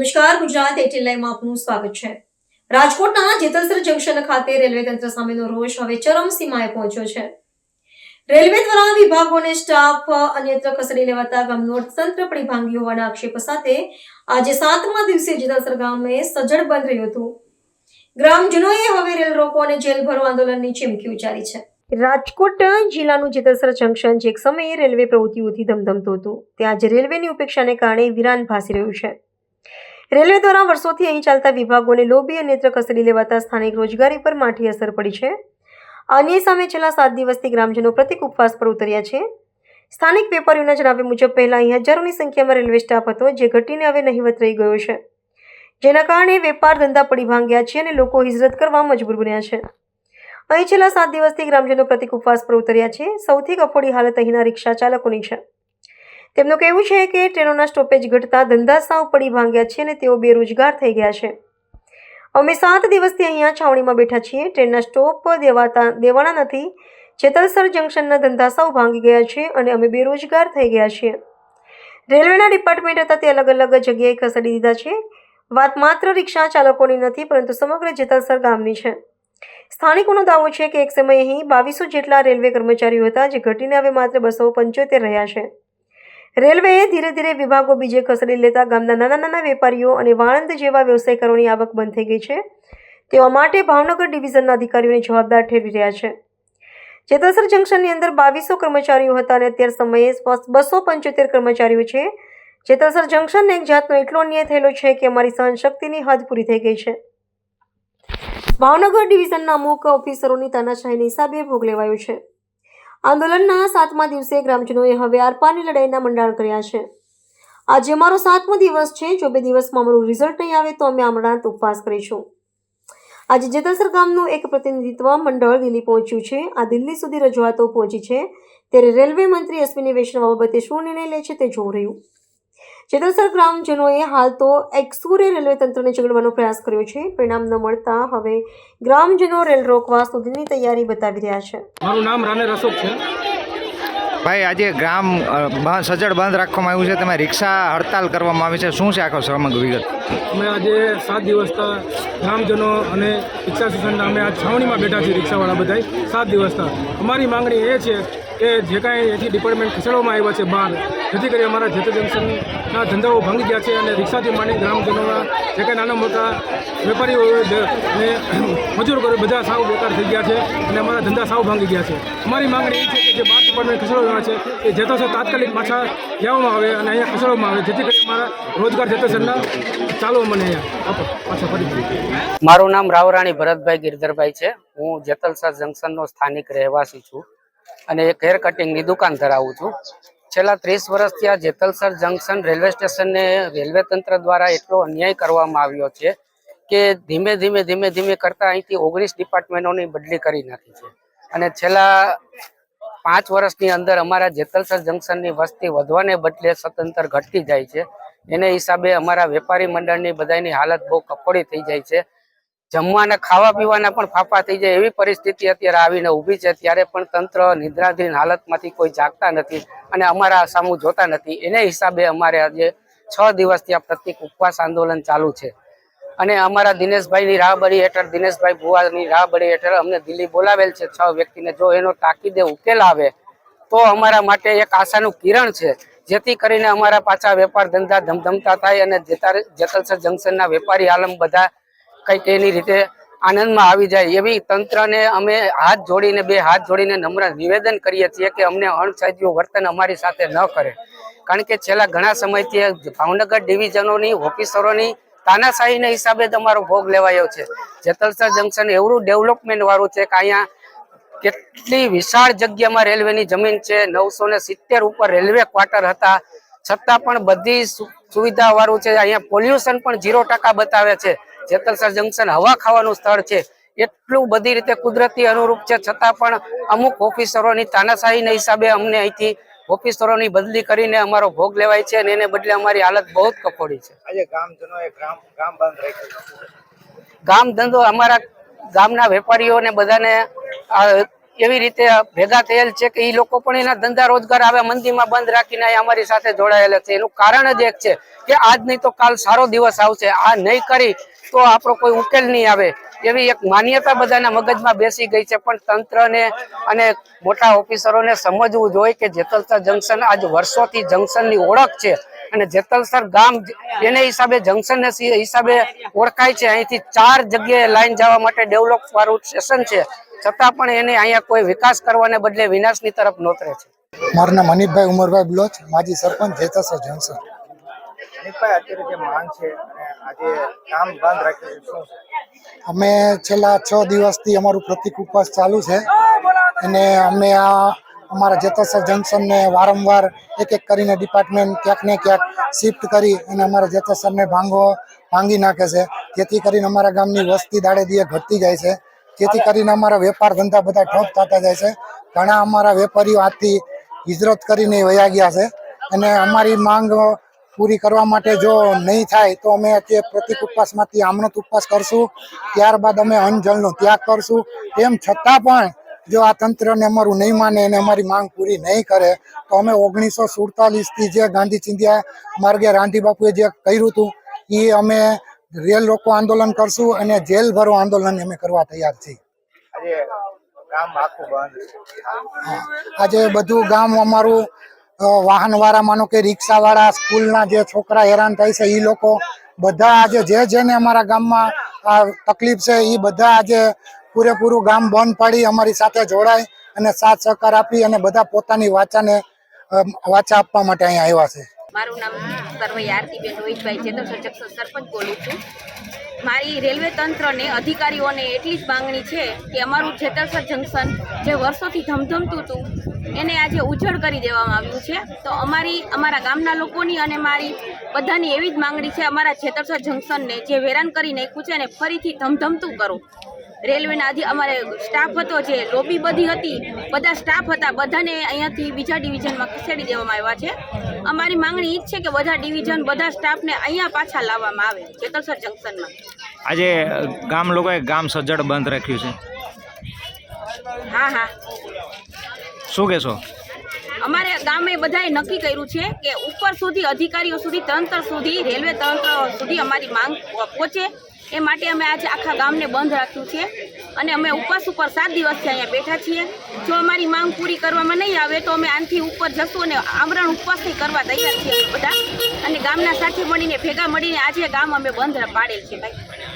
નમસ્કાર, ગુજરાત એટીન લાઈવમાં આપનું સ્વાગત છે. રાજકોટના જેતલસર જંકશન ખાતે રેલવે તંત્ર સામેનો રોષ હવે ચરમસીમાએ પહોંચ્યો છે. રેલવે દ્વારા વિભાગોને સ્ટાફ, અન્યત્ર ખસેડી લેવાતા ગામનું અર્થતંત્ર પડી ભાંગ્યું હોવાના આક્ષેપ સાથે આજે સાતમા દિવસે જેતલસર ગામે સજ્જડ બંધ રહ્યું હતું. ગ્રામજનોએ હવે રેલ રોકો અને જેલ ભરો આંદોલનની ચીમકી ઉચ્ચારી છે. રાજકોટ જિલ્લાનું જેતલસર જંકશન જે એક સમયે રેલવે પ્રવૃત્તિઓથી ધમધમતું હતું. તે આજે રેલવેની ઉપેક્ષાને કારણે વિરાન ભાસી રહ્યું છે. રેલવે દ્વારા વર્ષોથી અહીં ચાલતા વિભાગોને લોભી નેત્ર ખસેડી લેવાતા સ્થાનિક રોજગારી પર માઠી અસર પડી છે. આની સામે છેલ્લા સાત દિવસથી ગ્રામજનો પ્રતિક ઉપવાસ પર ઉતર્યા છે. સ્થાનિક વેપારીઓના જણાવ્યા મુજબ, પહેલા અહીં હજારોની સંખ્યામાં રેલવે સ્ટાફ હતો, જે ઘટીને હવે નહિવત રહી ગયો છે. જેના કારણે વેપાર ધંધા પડી ભાંગ્યા છે અને લોકો હિજરત કરવા મજબૂર બન્યા છે. અહીં છેલ્લા સાત દિવસથી ગ્રામજનો પ્રતિક ઉપવાસ પર ઉતર્યા છે. સૌથી કફોડી હાલત અહીંના રિક્ષા ચાલકોની છે. તેમનું કહેવું છે કે ટ્રેનોના સ્ટોપેજ ઘટતા ધંધા સાવ પડી ભાંગ્યા છે અને તેઓ બેરોજગાર થઈ ગયા છે. અમે સાત દિવસથી અહીંયા છાવણીમાં બેઠા છીએ. ટ્રેનના સ્ટોપ દેવાતા, દેવાના નથી. જેતલસર જંકશનના ધંધા સાવ ભાંગી ગયા છે અને અમે બેરોજગાર થઈ ગયા છીએ. રેલવેના ડિપાર્ટમેન્ટ હતા તે અલગ અલગ જગ્યાએ ખસેડી દીધા છે. વાત માત્ર રિક્ષા ચાલકોની નથી, પરંતુ સમગ્ર જેતલસર ગામની છે. સ્થાનિકોનો દાવો છે કે એક સમયે અહીં બાવીસો જેટલા રેલવે કર્મચારીઓ હતા, જે ઘટીને હવે માત્ર બસો પંચોતેર રહ્યા છે. રેલવેએ ધીરે ધીરે વિભાગો બીજે ખસેડી લેતા ગામના નાના નાના વેપારીઓ અને વાણંદ જેવા વ્યવસાયકારોની આવક બંધ થઈ ગઈ છે. તેવા માટે ભાવનગર ડિવિઝનના અધિકારીઓને જવાબદાર ઠેરવી રહ્યા છે. જેતલસર જંકશનની અંદર બાવીસો કર્મચારીઓ હતા અને અત્યાર સમયે બસો પંચોતેર કર્મચારીઓ છે. જેતલસર જંકશનને એક જાતનો એટલો અન્યાય થયેલો છે કે અમારી સહનશક્તિની હદ પૂરી થઈ ગઈ છે. ભાવનગર ડિવિઝનના અમુક ઓફિસરોની તાનાશાહીના હિસાબે ભોગ લેવાયો છે. આંદોલનના સાતમા દિવસે ગ્રામજનોએ હવે આરપારની લડાઈના મંડાણ કર્યા છે. આજે અમારો સાતમો દિવસ છે. જો બે દિવસમાં અમારું રિઝલ્ટ નહીં આવે તો અમે આમરણાંત ઉપવાસ કરીશું. આજે જેતલસર ગામનું એક પ્રતિનિધિત્વ મંડળ દિલ્હી પહોંચ્યું છે. આ દિલ્હી સુધી રજૂઆતો પહોંચી છે. ત્યારે રેલવે મંત્રી અશ્વિની વૈષ્ણવ બાબતે શું નિર્ણય લે છે તે જોવું રહ્યું. જેતલસર ગ્રામજનોએ હાલ તો એક્સુરે રેલવે તંત્રને ચગડવાનો પ્રયાસ કર્યો છે. પરિણામ ન મળતા હવે ગ્રામજનો રેલ રોકવા સુધીની તૈયારી બતાવી રહ્યા છે. મારું નામ રાને અશોક છે. ભાઈ આજે ગ્રામ અ, બંધ સજ્જડ બંધ રાખવામાં આવ્યું છે. તમે રિક્ષા હડતાલ કરવામાં આવી છે. શું છે આખો સમગ્ર વિગત? અમે આજે સાત દિવસતા ગ્રામજનો અને રિક્ષા સ્ટેશનના અમે આ છાવણીમાં બેઠા છીએ રિક્ષાવાળા બધાય. સાત દિવસના અમારી માંગણી એ છે કે જે કાંઈ અહીંથી ડિપાર્ટમેન્ટ ખસેડવામાં આવ્યા છે બહાર, જેથી કરી અમારા જેતે જંક્શનના ધંધાઓ ભાંગી ગયા છે અને રિક્ષાથી માંડી ગ્રામજનોના જે કાંઈ નાના મોટા વેપારીઓ જે- મજૂર કરે, બધા સાવ બેકાર થઈ ગયા છે અને અમારા ધંધા સાવ ભાંગી ગયા છે. અમારી માંગણી એ છે કે જે બહાર ડિપાર્ટમેન્ટ ખસેડવામાં છે, એ જેતો છે તાત્કાલિક પાછા લેવામાં આવે અને અહીંયા ખસેડવામાં આવે, જેથી કરી અમારા રોજગાર જેતેસરના ચાલુ મને અહીંયા. પાછા ફરી મારું નામ રાવરાણી ભરતભાઈ ગિરધરભાઈ છે. હું જેતલસર જંકશનનો સ્થાનિક રહેવાસી છું. અને એક હેર કટિંગની દુકાન ધરાવું છું. છેલ્લા ત્રીસ વર્ષથી આ જેતલસર જંકશન રેલવે સ્ટેશનને રેલવે તંત્ર દ્વારા એટલો અન્યાય કરવામાં આવ્યો છે કે ધીમે ધીમે ધીમે ધીમે કરતા અહીંથી ઓગણીસ ડિપાર્ટમેન્ટોની બદલી કરી નાખી છે. અને છેલ્લા પાંચ વર્ષની અંદર અમારા જેતલસર જંકશનની વસ્તી વધવાને બદલે સતંતર ઘટતી જાય છે. એને હિસાબે અમારા વેપારી મંડળની બધાની હાલત બહુ કફોડી થઈ જાય છે. જમવાના ખાવા પીવાના પણ ફાફા થઈ જાય એવી પરિસ્થિતિ અત્યારે આવીને ઊભી છે. ત્યારે પણ તંત્ર નિદ્રાધીન હાલતમાંથી કોઈ જાગતા નથી અને અમારા સામુ જોતા નથી. એને હિસાબે અમારે આજે છ દિવસથી આ પ્રતિક ઉપવાસ આંદોલન ચાલુ છે. અને અમારા દિનેશભાઈની રાહબરી હેઠળ, દિનેશભાઈ ભુવાની રાહબરી હેઠળ અમને દિલ્હી બોલાવેલ છે છ વ્યક્તિને. જો એનો તાકીદે ઉકેલ આવે, તો અમારા માટે એક આશાનું કિરણ છે. જેથી કરીને અમારા પાછા વેપાર ધંધા ધમધમતા થાય અને જેતા- જેતલસર જંકશનના વેપારી આલમ બધા કંઈક એની રીતે આનંદમાં આવી જાય એવી તંત્રને અમે હાથ જોડીને બે હાથ જોડીને નમ્ર નિવેદન કરીએ છીએ કે અમને અણસાધ્યું વર્તન અમારી સાથે ન કરે. કારણ કે છેલ્લા ઘણા સમયથી ભાવનગર ડિવિઝનોની, ઓફિસરોની તાનાશાહીના હિસાબે તમારો ભોગ લેવાયો છે. જેતલસર જંકશન એવું ડેવલપમેન્ટ વાળું છે કે અહીંયા કેટલી વિશાળ જગ્યામાં રેલવેની જમીન છે, નવસો ને સિત્તેર ઉપર રેલવે ક્વાર્ટર હતા. છતાં પણ બધી સુવિધા વાળું છે, અહીંયા પોલ્યુશન પણ ઝીરો ટકા બતાવે છે. જેતલસર જંકશન હવા ખાવાનું સ્થળ છે. એટલું બધી રીતે કુદરતી અનુરૂપ છે. છતાં પણ અમુક ઓફિસરોની તાનાશાહીના હિસાબે અમને અહીંથી ઓફિસરોની બદલી કરીને અમારો ભોગ લેવાય છે અને એને બદલે અમારી હાલત બહુ જ કફોડી છે. આજે ગામ ધંધો અમારા ગામના વેપારીઓને બધાને એવી રીતે ભેગા થયેલ છે કે એ લોકો પણ એના ધંધા રોજગાર આવે મંદીમાં બંધ રાખીને અમારી સાથે જોડાયેલા છે. એનું કારણ જ એક છે કે આજ નહીં તો કાલ સારો દિવસ આવશે. આ નહીં કરી તો આપણો કોઈ ઉકેલ નહીં આવે. એવી એક માન્યતા બધાના મગજમાં બેસી ગઈ છે. પણ તંત્રને અને મોટા ઓફિસરોને સમજવું જોઈએ કે જેતલસર જંકશન આજ વર્ષોથી જંકશનની ઓળખ છે. અને જેતલસર ગામ એને હિસાબે જંકશન હિસાબે ઓળખાય છે. અહીંથી ચાર જગ્યાએ લાઈન જવા માટે ડેવલપ વાળું સ્ટેશન છે. છતાં પણ એને અહીંયા કોઈ વિકાસ કરવાને બદલે વિનાશની તરફ નોતરે છે. મારું નામ મનીષભાઈ ઉમરભાઈ બ્લોચ. માજી સરપંચ જેતલસર જંકશન. અમે છેલ્લા છ દિવસથી અમારું પ્રતિક ઉપવાસ ચાલુ છે. અને અમે આ અમારા જેતસર જંકશનને વારંવાર એક એક કરીને ડિપાર્ટમેન્ટ ક્યાંક ને ક્યાંક શિફ્ટ કરી અને અમારા જેતસરને ભાંગો ભાંગી નાખે છે. જેથી કરીને અમારા ગામની વસ્તી દાડે દીએ ઘટતી જાય છે. જેથી કરીને અમારા વેપાર ધંધા બધા ઠપ થતા જાય છે. ઘણા અમારા વેપારીઓ આજથી હિજરત કરીને વયા ગયા છે. અને અમારી માંગ પૂરી કરવા માટે જો નહીં થાય તો અમે તે પ્રતિક ઉપવાસમાંથી આમણત ઉપવાસ કરશું ત્યારબાદ અમે અન્નજળનો ત્યાગ કરશું તેમ છતાં પણ જો આ તંત્રને અમારું નહીં માને અને અમારી માંગ પૂરી નહીં કરે તો અમે ઓગણીસો સુડતાલીસથી જે ગાંધી ચિંધ્યા માર્ગે રાંધી બાપુએ જે કર્યું હતું એ અમે રેલ રોકો આંદોલન કરશું અને જેલ ભરો આંદોલન અમે કરવા તૈયાર છીએ. આજે બધું ગામ અમારું વાહન વાળા માનો કે રિક્ષા વાળા સ્કૂલના જે છોકરા હેરાન થાય છે એ લોકો બધા આજે જે જેને અમારા ગામમાં આ તકલીફ છે એ બધા આજે પૂરેપૂરું ગામ બંધ પાડી, અમારી સાથે જોડાય અને સાથ સહકાર આપી અને બધા પોતાની વાચાને વાચા આપવા માટે અહીંયા આવ્યા છે. મારું નામ સરવૈયા આરતીબેન રોહિતભાઈ જેતર સચક સરપંચ બોલું છું. મારી રેલવે તંત્રને, અધિકારીઓને એટલી જ માંગણી છે કે અમારું જેતરસર જંકશન જે વર્ષોથી ધમધમતું હતું, એને આજે ઉજળ કરી દેવામાં આવ્યું છે. તો અમારી, અમારા ગામના લોકોની અને મારી બધાની એવી જ માંગણી છે, અમારા જેતરસર જંકશનને જે વેરાન કરી નાખ્યું છે એને ફરીથી ધમધમતું કરો. રેલવેના આધી અમારે સ્ટાફ હતો જે લોબી બધી હતી, બધા સ્ટાફ હતા, બધાને અહીંયાથી બીજા ડિવિઝનમાં ખસેડી દેવામાં આવ્યા છે. અમારી માંગણી એ જ છે કે બધા ડિવિઝન બધા સ્ટાફને અહીંયા પાછા લાવવામાં આવે જેતલસર જંકશનમાં આજે ગામ લોકોએ ગામ સજ્જડ બંધ રાખ્યું છે. હા હા. શું કહેશો? અમારે ગામે બધાએ નક્કી કર્યું છે કે ઉપર સુધી અધિકારીઓ સુધી તંત્ર સુધી રેલવે તંત્ર સુધી અમારી માંગ પહોંચે. એ માટે અમે આજે આખા ગામને બંધ રાખ્યું છે. અને અમે ઉપવાસ ઉપર સાત દિવસથી અહીંયા બેઠા છીએ. જો અમારી માંગ પૂરી કરવામાં નહીં આવે તો અમે આનથી ઉપર જશું અને આમરણ ઉપવાસથી કરવા તૈયાર છીએ બધા. અને ગામના સાથે મળીને, ભેગા મળીને આજે ગામ અમે બંધ પાડેલ છે ભાઈ.